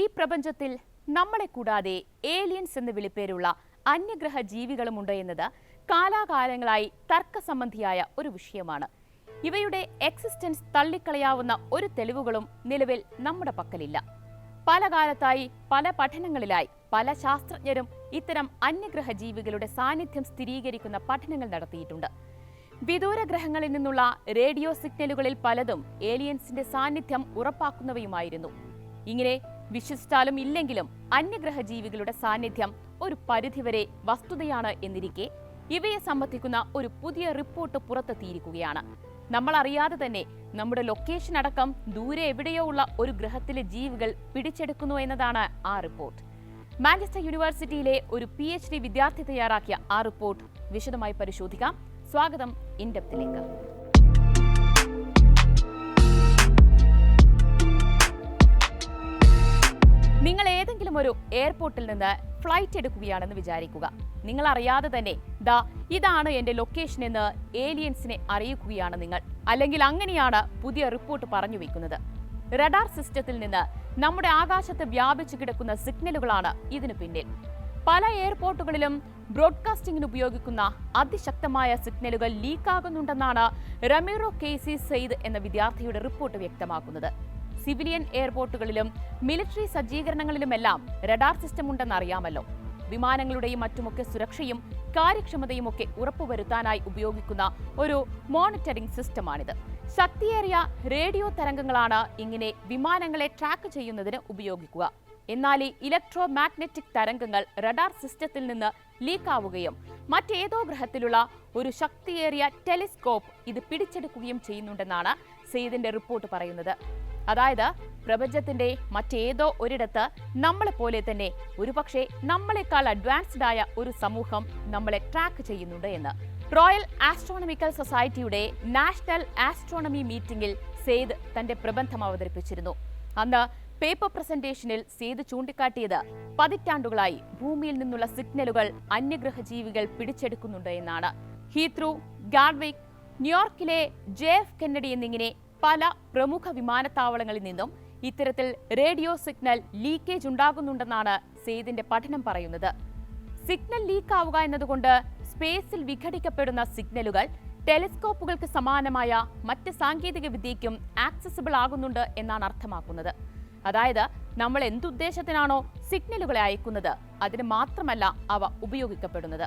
ഈ പ്രപഞ്ചത്തിൽ നമ്മളെ കൂടാതെ ഏലിയൻസ് എന്ന് വിളിപ്പേരുള്ള അന്യഗ്രഹ ജീവികളുമുണ്ട് എന്നത് കാലാകാലങ്ങളായി തർക്കസംബന്ധിയായ ഒരു വിഷയമാണ്. ഇവയുടെ എക്സിസ്റ്റൻസ് തള്ളിക്കളയാവുന്ന ഒരു തെളിവുകളും നിലവിൽ നമ്മുടെ പക്കലില്ല. പല കാലത്തായി പല പഠനങ്ങളിലായി പല ശാസ്ത്രജ്ഞരും ഇത്തരം അന്യഗ്രഹ ജീവികളുടെ സാന്നിധ്യം സ്ഥിരീകരിക്കുന്ന പഠനങ്ങൾ നടത്തിയിട്ടുണ്ട്. വിദൂര ഗ്രഹങ്ങളിൽ നിന്നുള്ള റേഡിയോ സിഗ്നലുകളിൽ പലതും ഏലിയൻസിന്റെ സാന്നിധ്യം ഉറപ്പാക്കുന്നവയുമായിരുന്നു. ഇങ്ങനെ വിശ്വസിച്ചാലും ഇല്ലെങ്കിലും അന്യഗ്രഹ ജീവികളുടെ സാന്നിധ്യം ഒരു പരിധിവരെ വസ്തുതയാണ് എന്നിരിക്കെ ഇവയെ സംബന്ധിക്കുന്ന ഒരു പുതിയ റിപ്പോർട്ട് പുറത്തെത്തിയിരിക്കുകയാണ്. നമ്മൾ അറിയാതെ തന്നെ നമ്മുടെ ലൊക്കേഷൻ അടക്കം ദൂരെ എവിടെയോ ഉള്ള ഒരു ഗ്രഹത്തിലെ ജീവികൾ പിടിച്ചെടുക്കുന്നു എന്നതാണ് ആ റിപ്പോർട്ട്. മാഞ്ചസ്റ്റർ യൂണിവേഴ്സിറ്റിയിലെ ഒരു പി എച്ച് ഡി വിദ്യാർത്ഥി തയ്യാറാക്കിയ ആ റിപ്പോർട്ട് വിശദമായി പരിശോധിക്കാം. സ്വാഗതം ഇൻഡെപ്തിലേക്ക്. നിങ്ങൾ ഏതെങ്കിലും ഒരു എയർപോർട്ടിൽ നിന്ന് ഫ്ലൈറ്റ് എടുക്കുകയാണെന്ന് വിചാരിക്കുക. നിങ്ങൾ അറിയാതെ തന്നെ ദാ ഇതാണ് എന്റെ ലൊക്കേഷൻ എന്ന് ഏലിയൻസിനെ അറിയിക്കുകയാണ് നിങ്ങൾ. അല്ലെങ്കിൽ അങ്ങനെയാണ് പുതിയ റിപ്പോർട്ട് പറഞ്ഞു വെക്കുന്നത്. റഡാർ സിസ്റ്റത്തിൽ നിന്ന് നമ്മുടെ ആകാശത്ത് വ്യാപിച്ചു കിടക്കുന്ന സിഗ്നലുകളാണ് ഇതിനു പിന്നിൽ. പല എയർപോർട്ടുകളിലും ബ്രോഡ്കാസ്റ്റിംഗിന് ഉപയോഗിക്കുന്ന അതിശക്തമായ സിഗ്നലുകൾ ലീക്കാകുന്നുണ്ടെന്നാണ് റമീറോ കെ സി സെയ്ദ് എന്ന വിദ്യാർത്ഥിയുടെ റിപ്പോർട്ട് വ്യക്തമാക്കുന്നത്. സിവിലിയൻ എയർപോർട്ടുകളിലും മിലിറ്ററി സജ്ജീകരണങ്ങളിലുമെല്ലാം റഡാർ സിസ്റ്റം ഉണ്ടെന്ന് അറിയാമല്ലോ. വിമാനങ്ങളുടെയും മറ്റുമൊക്കെ സുരക്ഷയും കാര്യക്ഷമതയും ഒക്കെ ഉറപ്പുവരുത്താനായി ഉപയോഗിക്കുന്ന ഒരു മോണിറ്ററിംഗ് സിസ്റ്റമാണിത്. ശക്തിയേറിയ റേഡിയോ തരംഗങ്ങളാണ് ഇങ്ങനെ വിമാനങ്ങളെ ട്രാക്ക് ചെയ്യുന്നതിന് ഉപയോഗിക്കുക. എന്നാൽ ഈ ഇലക്ട്രോ മാഗ്നറ്റിക് തരംഗങ്ങൾ റഡാർ സിസ്റ്റത്തിൽ നിന്ന് ലീക്കാവുകയും മറ്റേതോ ഗ്രഹത്തിലുള്ള ഒരു ശക്തിയേറിയ ടെലിസ്കോപ്പ് ഇത് പിടിച്ചെടുക്കുകയും ചെയ്യുന്നുണ്ടെന്നാണ് സെയ്ദിന്റെ റിപ്പോർട്ട് പറയുന്നത്. അതായത് പ്രപഞ്ചത്തിന്റെ മറ്റേതോ ഒരിടത്ത് നമ്മളെ പോലെ തന്നെ ഒരുപക്ഷെ നമ്മളെക്കാൾ അഡ്വാൻസ്ഡ് ആയ ഒരു സമൂഹം നമ്മളെ ട്രാക്ക് ചെയ്യുന്നുണ്ട് എന്ന്. റോയൽ ആസ്ട്രോണമിക്കൽ സൊസൈറ്റിയുടെ നാഷണൽ ആസ്ട്രോണമി മീറ്റിംഗിൽ സെയ്ദ് തന്റെ പ്രബന്ധം അവതരിപ്പിച്ചിരുന്നു. അന്ന് പേപ്പർ പ്രസന്റേഷനിൽ സെയ്ദ് ചൂണ്ടിക്കാട്ടിയത് പതിറ്റാണ്ടുകളായി ഭൂമിയിൽ നിന്നുള്ള സിഗ്നലുകൾ അന്യഗ്രഹ ജീവികൾ പിടിച്ചെടുക്കുന്നുണ്ട് എന്നാണ്. ഹീത്രൂ ഗാഡ്വിക് ന്യൂയോർക്കിലെ ജെ എഫ് കെന്നഡി എന്നിങ്ങനെ പല പ്രമുഖ വിമാനത്താവളങ്ങളിൽ നിന്നും ഇത്തരത്തിൽ റേഡിയോ സിഗ്നൽ ലീക്കേജ് ഉണ്ടാകുന്നുണ്ടെന്നാണ് സെയ്ദിന്റെ പഠനം പറയുന്നത്. സിഗ്നൽ ലീക്ക് ആവുക എന്നതുകൊണ്ട് സ്പേസിൽ വിഘടിക്കപ്പെടുന്ന സിഗ്നലുകൾ ടെലിസ്കോപ്പുകൾക്ക് സമാനമായ മറ്റ് സാങ്കേതിക വിദ്യയ്ക്കും ആക്സസിബിൾ ആകുന്നുണ്ട് എന്നാണ് അർത്ഥമാക്കുന്നത്. അതായത് നമ്മൾ എന്തുദ്ദേശത്തിനാണോ സിഗ്നലുകളെ അയക്കുന്നത് അതിന് മാത്രമല്ല അവ ഉപയോഗിക്കപ്പെടുന്നത്.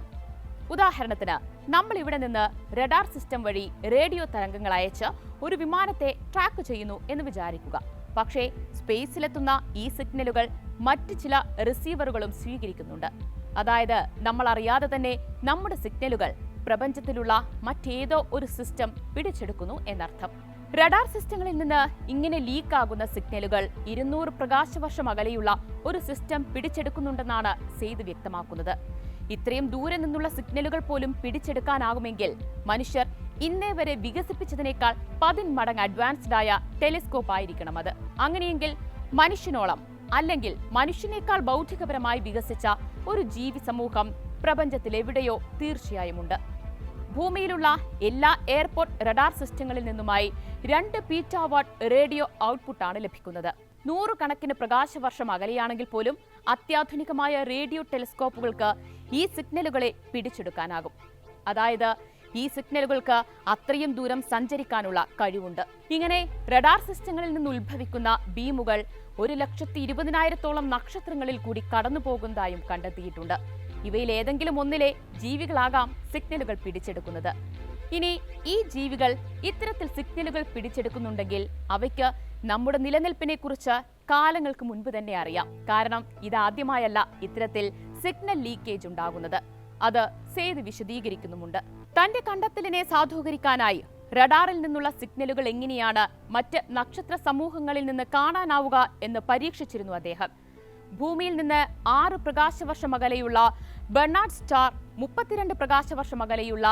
ഉദാഹരണത്തിന് നമ്മൾ ഇവിടെ നിന്ന് റഡാർ സിസ്റ്റം വഴി റേഡിയോ തരംഗങ്ങൾ അയച്ച് ഒരു വിമാനത്തെ ട്രാക്ക് ചെയ്യുന്നു എന്ന് വിചാരിക്കുക. പക്ഷേ സ്പേസിലെത്തുന്ന ഈ സിഗ്നലുകൾ മറ്റ് ചില റിസീവറുകളും സ്വീകരിക്കുന്നുണ്ട്. അതായത് നമ്മൾ അറിയാതെ തന്നെ നമ്മുടെ സിഗ്നലുകൾ പ്രപഞ്ചത്തിലുള്ള മറ്റേതോ ഒരു സിസ്റ്റം പിടിച്ചെടുക്കുന്നു എന്നർത്ഥം. റഡാർ സിസ്റ്റങ്ങളിൽ നിന്ന് ഇങ്ങനെ ലീക്ക് ആകുന്ന സിഗ്നലുകൾ ഇരുന്നൂറ് പ്രകാശവർഷം അകലെയുള്ള ഒരു സിസ്റ്റം പിടിച്ചെടുക്കുന്നുണ്ടെന്നാണ് സെയ്ത് വ്യക്തമാക്കുന്നത്. ഇത്രയും ദൂരെ നിന്നുള്ള സിഗ്നലുകൾ പോലും പിടിച്ചെടുക്കാനാകുമെങ്കിൽ മനുഷ്യർ ഇന്നേ വരെ വികസിപ്പിച്ചതിനേക്കാൾ പതിന്മടങ്ങ് അഡ്വാൻസ്ഡ് ആയ ടെലിസ്കോപ്പ് ആയിരിക്കണം അത്. അങ്ങനെയെങ്കിൽ മനുഷ്യനോളം അല്ലെങ്കിൽ മനുഷ്യനേക്കാൾ ബൗദ്ധികപരമായി വികസിച്ച ഒരു ജീവി സമൂഹം പ്രപഞ്ചത്തിൽ എവിടെയോ തീർച്ചയായുമുണ്ട്. ഭൂമിയിലുള്ള എല്ലാ എയർപോർട്ട് റഡാർ സിസ്റ്റങ്ങളിൽ നിന്നുമായി രണ്ട് പീറ്റാവാട്ട് റേഡിയോ ഔട്ട്പുട്ടാണ് ലഭിക്കുന്നത്. നൂറുകണക്കിന് പ്രകാശവർഷം അകലെയാണെങ്കിൽ പോലും അത്യാധുനികമായ റേഡിയോ ടെലിസ്കോപ്പുകൾക്ക് ഈ സിഗ്നലുകളെ പിടിച്ചെടുക്കാനാകും. അതായത് ഈ സിഗ്നലുകൾക്ക് അത്രയും ദൂരം സഞ്ചരിക്കാനുള്ള കഴിവുണ്ട്. ഇങ്ങനെ റഡാർ സിസ്റ്റങ്ങളിൽ നിന്ന് ഉത്ഭവിക്കുന്ന ബീമുകൾ ഒരു ലക്ഷത്തി ഇരുപതിനായിരത്തോളം നക്ഷത്രങ്ങളിൽ കൂടി കടന്നു പോകുന്നതായും കണ്ടെത്തിയിട്ടുണ്ട്. ഇവയിൽ ഏതെങ്കിലും ഒന്നിലെ ജീവികളാകാം സിഗ്നലുകൾ പിടിച്ചെടുക്കുന്നത്. ഇനി ഈ ജീവികൾ ഇത്തരത്തിൽ സിഗ്നലുകൾ പിടിച്ചെടുക്കുന്നുണ്ടെങ്കിൽ അവയ്ക്ക് നമ്മുടെ നിലനിൽപ്പിനെ കുറിച്ച് കാലങ്ങൾക്ക് മുൻപ് തന്നെ അറിയാം. കാരണം ഇതാദ്യമായല്ല ഇത്തരത്തിൽ സിഗ്നൽ ലീക്കേജ് ഉണ്ടാകുന്നത്. അത് സേത് വിശദീകരിക്കുന്നുമുണ്ട്. തന്റെ കണ്ടെത്തലിനെ സാധൂകരിക്കാനായി റഡാറിൽ നിന്നുള്ള സിഗ്നലുകൾ എങ്ങനെയാണ് മറ്റ് നക്ഷത്ര സമൂഹങ്ങളിൽ നിന്ന് കാണാനാവുക എന്ന് പരീക്ഷിച്ചിരുന്നു അദ്ദേഹം. ഭൂമിയിൽ നിന്ന് ആറ് പ്രകാശവർഷം അകലെയുള്ള ബെർണാഡ് സ്റ്റാർ മുപ്പത്തിരണ്ട് പ്രകാശവർഷം അകലെയുള്ള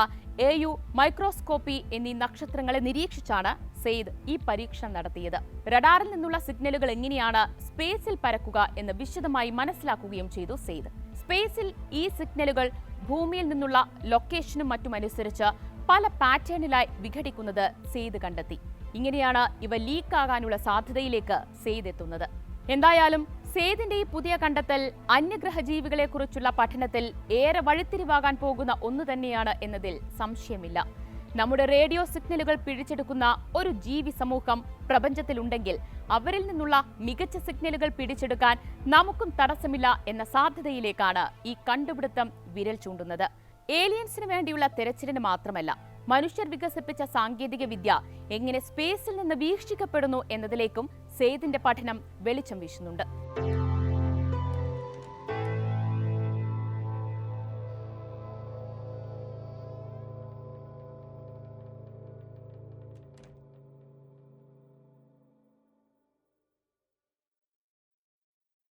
എ യു മൈക്രോസ്കോപ്പി എന്നീ നക്ഷത്രങ്ങളെ നിരീക്ഷിച്ചാണ് സെയ്ദ് ഈ പരീക്ഷണം നടത്തിയത്. റഡാറിൽ നിന്നുള്ള സിഗ്നലുകൾ എങ്ങനെയാണ് സ്പേസിൽ പരക്കുക എന്ന് വിശദമായി മനസ്സിലാക്കുകയും ചെയ്തു സെയ്ദ്. സ്പേസിൽ ഈ സിഗ്നലുകൾ ഭൂമിയിൽ നിന്നുള്ള ലൊക്കേഷനും മറ്റും അനുസരിച്ച് പല പാറ്റേണിലായി വിഘടിക്കുന്നത് സെയ്ദ് കണ്ടെത്തി. ഇങ്ങനെയാണ് ഇവ ലീക്കാകാനുള്ള സാധ്യതയിലേക്ക് സെയ്ദ് എത്തുന്നത്. എന്തായാലും സേതിന്റെ ഈ പുതിയ കണ്ടെത്തൽ അന്യഗ്രഹ ജീവികളെ കുറിച്ചുള്ള പഠനത്തിൽ ഏറെ വഴിത്തിരിവാകാൻ പോകുന്ന ഒന്ന് തന്നെയാണ് എന്നതിൽ സംശയമില്ല. നമ്മുടെ റേഡിയോ സിഗ്നലുകൾ പിടിച്ചെടുക്കുന്ന ഒരു ജീവി സമൂഹം പ്രപഞ്ചത്തിലുണ്ടെങ്കിൽ അവരിൽ നിന്നുള്ള മികച്ച സിഗ്നലുകൾ പിടിച്ചെടുക്കാൻ നമുക്കും തടസ്സമില്ല എന്ന സാധ്യതയിലേക്കാണ് ഈ കണ്ടുപിടുത്തം വിരൽ ചൂണ്ടുന്നത്. ഏലിയൻസിന് വേണ്ടിയുള്ള തെരച്ചിലിന് മാത്രമല്ല മനുഷ്യർ വികസിപ്പിച്ച സാങ്കേതിക വിദ്യ എങ്ങനെ സ്പേസിൽ നിന്ന് വീക്ഷിക്കപ്പെടുന്നു എന്നതിലേക്കും സേതിന്റെ പഠനം വെളിച്ചം വീശുന്നുണ്ട്.